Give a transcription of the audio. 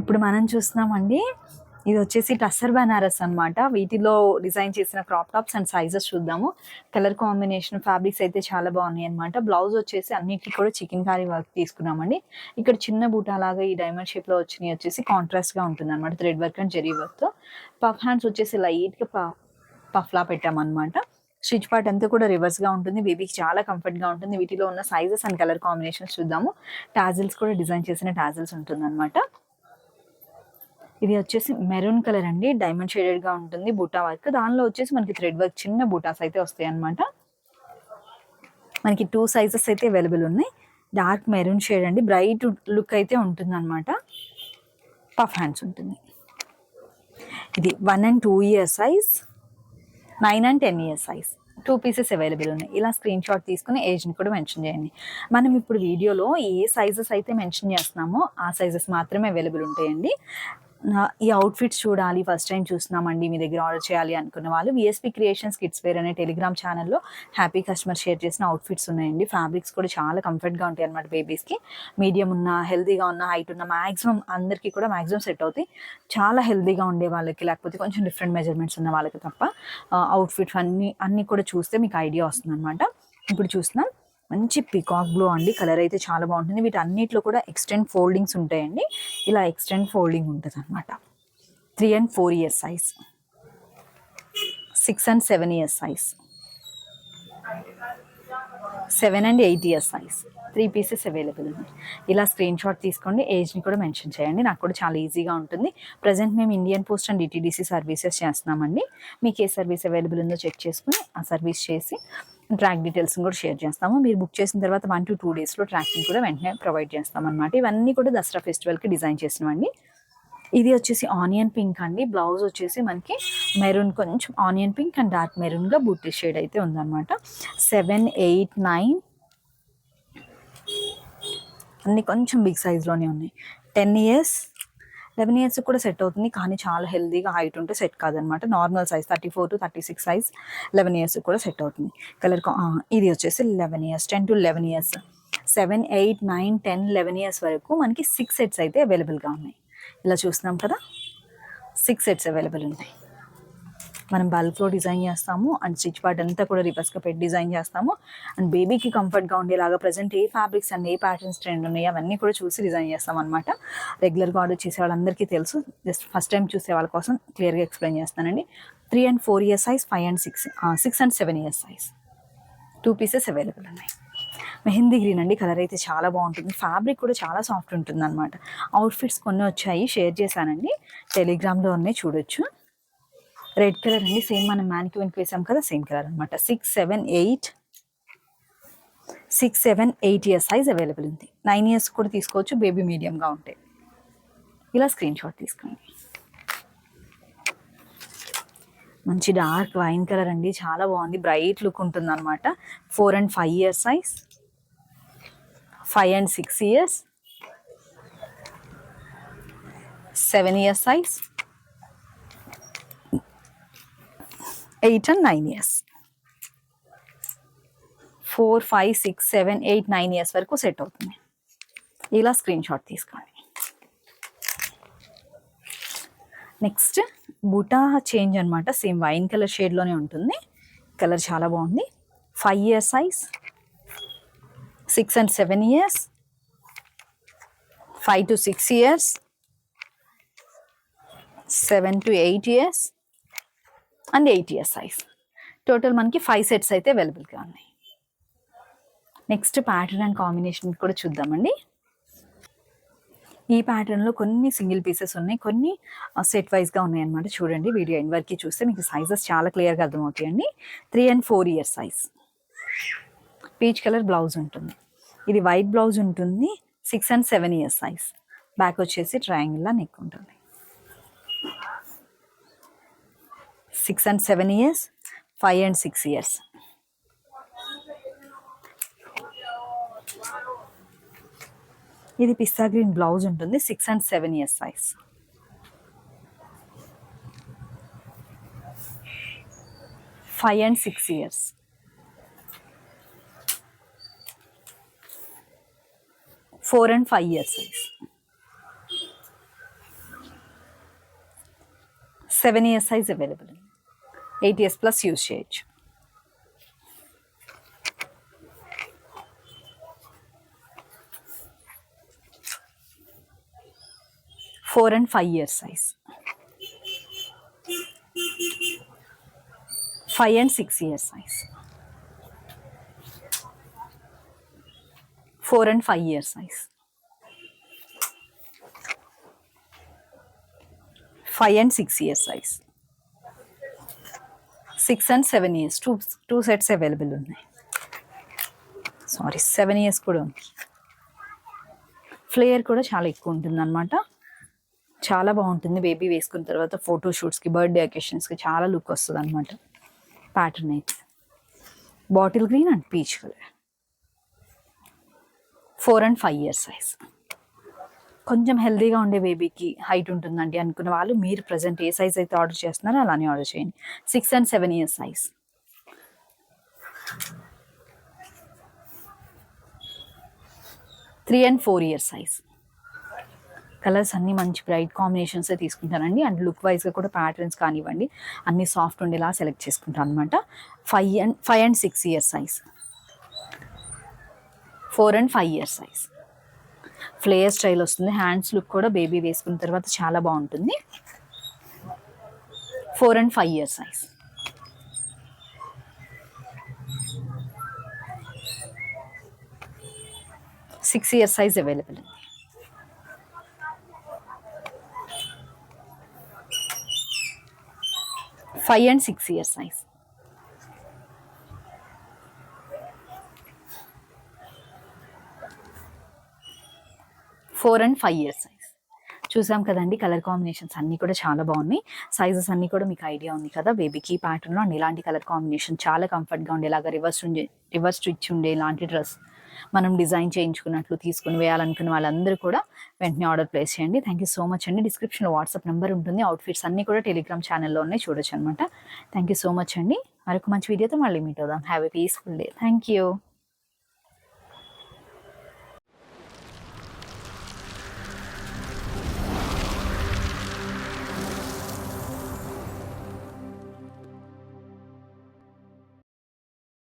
ఇప్పుడు మనం చూస్తున్నామండి ఇది వచ్చేసి టస్సర్ బనారస్ అన్నమాట. వీటిలో డిజైన్ చేసిన క్రాప్ టాప్స్ అండ్ సైజెస్ చూద్దాము. కలర్ కాంబినేషన్ ఫ్యాబ్రిక్స్ అయితే చాలా బాగున్నాయి అనమాట బ్లౌజ్ వచ్చేసి అన్నిటికీ కూడా చికెన్ కారీ వర్క్ తీసుకున్నామండి. ఇక్కడ చిన్న బూటా లాగా ఈ డైమండ్ షేప్లో వచ్చినాయి వచ్చేసి కాంట్రాస్ట్గా ఉంటుంది అనమాట థ్రెడ్ వర్క్ అండ్ జెరీ వర్క్తో పఫ్ హ్యాండ్స్ వచ్చేసి లైట్గా పఫ్ పెట్టామన్నమాట. స్టిచ్ పార్ట్ అంతా కూడా రివర్స్గా ఉంటుంది. బేబీకి చాలా కంఫర్ట్గా ఉంటుంది. వీటిలో ఉన్న సైజెస్ అండ్ కలర్ కాంబినేషన్స్ చూద్దాము. టాజిల్స్ కూడా డిజైన్ చేసిన టాజిల్స్ ఉంటుంది అనమాట ఇది వచ్చేసి మెరూన్ కలర్ అండి. డైమండ్ షేడెడ్గా ఉంటుంది బూటా వర్క్. దానిలో వచ్చేసి మనకి థ్రెడ్ వర్క్ చిన్న బూటాస్ అయితే వస్తాయి అనమాట మనకి టూ సైజెస్ అయితే అవైలబుల్ ఉన్నాయి. డార్క్ మెరూన్ షేడ్ అండి. బ్రైట్ లుక్ అయితే ఉంటుంది అనమాట పఫ్ హ్యాండ్స్ ఉంటుంది. ఇది one and two year size nine and ten years size. Two pieces available ఉన్నాయి. ఇలా స్క్రీన్ షాట్ తీసుకుని ఏజ్ని కూడా మెన్షన్ చేయండి. మనం ఇప్పుడు వీడియోలో ఏ సైజెస్ అయితే మెన్షన్ చేస్తున్నామో ఆ సైజెస్ మాత్రమే అవైలబుల్ ఉంటాయండి. నా- ఈ అవుట్ఫిట్స్ చూడాలి ఫస్ట్ టైం చూస్తున్నామండి మీ దగ్గర ఆర్డర్ చేయాలి అనుకున్న వాళ్ళు. V S P creations kids wear అనే టెలిగ్రామ్ ఛానల్లో హ్యాపీ కస్టమర్ షేర్ చేసిన అవుట్ఫిట్స్ ఉన్నాయండి. ఫ్యాబ్రిక్స్ కూడా చాలా కంఫర్ట్గా ఉంటాయి అనమాట బేబీస్కి మీడియం ఉన్న హెల్తీగా ఉన్న హైట్ ఉన్న మ్యాక్సిమం అందరికీ కూడా మ్యాక్సిమం సెట్ అవుతాయి. చాలా హెల్దీగా ఉండే వాళ్ళకి లేకపోతే కొంచెం డిఫరెంట్ మెజర్మెంట్స్ ఉన్న వాళ్ళకి తప్ప అవుట్ఫిట్స్ అన్ని అన్నీ కూడా చూస్తే మీకు ఐడియా వస్తుంది అనమాట ఇప్పుడు చూస్తున్నాం. మంచి పికాక్ బ్లూ అండి. కలర్ అయితే చాలా బాగుంటుంది. వీటన్నిటిలో కూడా ఎక్స్టెండ్ ఫోల్డింగ్స్ ఉంటాయండి. ఇలా ఎక్స్టెండ్ ఫోల్డింగ్ ఉంటుంది అనమాట three and four years size six and seven years size seven and eight years size three pieces available ఉన్నాయి ఇలా స్క్రీన్ షాట్ తీసుకోండి. ఏజ్ని కూడా మెన్షన్ చేయండి. నాకు కూడా చాలా ఈజీగా ఉంటుంది. ప్రజెంట్ మేము Indian post and D T D C services చేస్తున్నామండి. మీకు ఏ సర్వీస్ అవైలబుల్ ఉందో చెక్ చేసుకుని ఆ సర్వీస్ చేసి ట్రాక్ డీటెయిల్స్ కూడా షేర్ చేస్తాము. మీరు బుక్ చేసిన తర్వాత వన్ టు టూ డేస్లో ట్రాకింగ్ కూడా వెంటనే ప్రొవైడ్ చేస్తాం అనమాట ఇవన్నీ కూడా దసరా ఫెస్టివల్కి డిజైన్ చేసినవండి. ఇది వచ్చేసి ఆనియన్ పింక్ అండి. బ్లౌజ్ వచ్చేసి మనకి మెరూన్ కొంచెం ఆనియన్ పింక్ అండ్ డార్క్ మెరూన్గా బూటీ షేడ్ అయితే ఉందన్నమాట. సెవెన్ ఎయిట్ నైన్ అన్నీ కొంచెం బిగ్ సైజ్లోనే ఉన్నాయి. టెన్ ఇయర్స్ లెవెన్ ఇయర్స్ కూడా సెట్ అవుతుంది. కానీ చాలా హెల్దీగా హైట్ ఉంటే సెట్ కాదనమాట. Normal size thirty four to thirty six size eleven years కూడా సెట్ అవుతుంది. కలర్ ఇది వచ్చేసి eleven years ten to eleven years. Seven eight nine ten eleven years వరకు మనకి సిక్స్ సెట్స్ అయితే అవైలబుల్గా ఉన్నాయి. ఇలా చూస్తున్నాం కదా? సిక్స్ సెట్స్ అవైలబుల్ ఉన్నాయి మనం బల్క్లో డిజైన్ చేస్తాము అండ్ స్టిచ్ పార్ట్ అంతా కూడా రివర్స్గా పెట్టి డిజైన్ చేస్తాము. అండ్ బేబీకి కంఫర్ట్గా ఉండేలాగా ప్రజెంట్ ఏ ఫ్యాబ్రిక్స్ అండ్ ఏ ప్యాటర్న్స్ ట్రెండ్ ఉన్నాయి అవన్నీ కూడా చూసి డిజైన్ చేస్తాం అనమాట రెగ్యులర్గా ఆర్డర్ చేసే వాళ్ళందరికీ తెలుసు. జస్ట్ ఫస్ట్ టైం చూసే వాళ్ళ కోసం క్లియర్గా ఎక్స్ప్లెయిన్ చేస్తానండి. Three and four years size five and six six and seven years size two pieces available ఉన్నాయి. మెహందీ గ్రీన్ అండి కలర్ అయితే చాలా బాగుంటుంది. ఫ్యాబ్రిక్ కూడా చాలా సాఫ్ట్ ఉంటుంది అనమాట అవుట్ఫిట్స్ కొన్ని వచ్చాయి షేర్ చేశానండి. టెలిగ్రామ్లో ఉన్నాయి చూడొచ్చు. రెడ్ కలర్ అండి. సేమ్ మనం మ్యానిక్యూన్కి వేసాం కదా సేమ్ కలర్ అనమాట six seven eight six seven eight years size available ఉంది. నైన్ ఇయర్స్ కూడా తీసుకోవచ్చు బేబీ మీడియంగా ఉంటాయి ఇలా స్క్రీన్ షాట్ తీసుకోండి. మంచి డార్క్ వైన్ కలర్ అండి. చాలా బాగుంది. బ్రైట్ లుక్ ఉంటుంది అనమాట four and five years size five and six years seven years size eight and nine years four five six seven eight nine years వరకు సెట్ అవుతుంది. ఇలా స్క్రీన్ షాట్ తీసుకోండి. Next బుటా చేంజ్ అనమాట సేమ్ వైన్ కలర్ షేడ్లోనే ఉంటుంది. Colour చాలా బాగుంది. Five years size six and seven years five to six years seven to eight years and eight years size total మనకి ఫైవ్ సెట్స్ అయితే అవైలబుల్గా ఉన్నాయి. నెక్స్ట్ ప్యాటర్న్ అండ్ కాంబినేషన్ కూడా చూద్దామండి. ఈ ప్యాటర్న్లో కొన్ని సింగిల్ పీసెస్ ఉన్నాయి. కొన్ని సెట్ వైజ్గా ఉన్నాయన్నమాట. చూడండి వీడియో ఎండ్ వరకు చూస్తే మీకు సైజెస్ చాలా క్లియర్గా అర్థమవుతాయండి. Three and four years size peach colour blouse ఉంటుంది. ఇది వైట్ బ్లౌజ్ ఉంటుంది. Six and seven years size back వచ్చేసి ట్రయాంగిల్లా నెక్ ఉంటుంది. Six and seven years five and six years ఇది పిస్తా గ్రీన్ బ్లౌజ్ ఉంటుంది six and seven years size five and six years four and five years size seven years size available ADS plus usage. Four and five year size. Five and six year size. Four and five year size. Five and six year size. Six and seven years two two sets available ఉన్నాయి. Sorry seven years కూడా ఉంది. Flayer కూడా చాలా ఎక్కువ ఉంటుంది అనమాట చాలా బాగుంటుంది. బేబీ వేసుకున్న తర్వాత ఫోటో షూట్స్కి బర్త్డే అకేషన్స్కి చాలా లుక్ వస్తుంది అనమాట ప్యాటర్న్ అయితే. Bottle green and peach colour four and five years size కొంచెం హెల్దీగా ఉండే బేబీకి హైట్ ఉంటుందండి అనుకున్న వాళ్ళు మీరు ప్రజెంట్ ఏ సైజ్ అయితే ఆర్డర్ చేస్తున్నారో అలానే ఆర్డర్ చేయండి. Six and seven years size three and four years size colours అన్ని మంచి బ్రైట్ కాంబినేషన్స్ తీసుకుంటానండి. అండ్ లుక్ వైజ్గా కూడా ప్యాటర్న్స్ కానివ్వండి అన్ని సాఫ్ట్ ఉండేలా సెలెక్ట్ చేసుకుంటాను అనమాట five and five and six years size four and five years size flare style వస్తుంది. హ్యాండ్స్ లుక్ కూడా బేబీ వేసుకున్న తర్వాత చాలా బాగుంటుంది. Four and five years size six years size available ఉంది. Five and six years size four and five years size. చూసాం కదండి colour combinations అన్నీ కూడా చాలా బాగున్నాయి. సైజెస్ అన్నీ కూడా మీకు ఐడియా ఉంది కదా బేబీకి ప్యాటర్న్లో అండ్ ఇలాంటి కలర్ కాంబినేషన్ చాలా కంఫర్ట్గా ఉండేలాగా రివర్స్ ఉండే రివర్స్ స్టిచ్ ఉండే ఇలాంటి డ్రెస్ మనం డిజైన్ చేయించుకున్నట్లు తీసుకుని వేయాలనుకున్న వాళ్ళందరూ కూడా వెంటనే ఆర్డర్ ప్లేస్ చేయండి. థ్యాంక్ యూ సో మచ్ అండి. డిస్క్రిప్షన్లో వాట్సాప్ నెంబర్ ఉంటుంది. అవుట్ఫిట్స్ అన్నీ కూడా టెలిగ్రామ్ ఛానల్లో ఉన్నాయి. చూడొచ్చు అనమాట థ్యాంక్ యూ సో మచ్ అండి. మరొక మంచి వీడియోతో మళ్ళీ మీట్ అవుదాం. Have a peaceful day thank you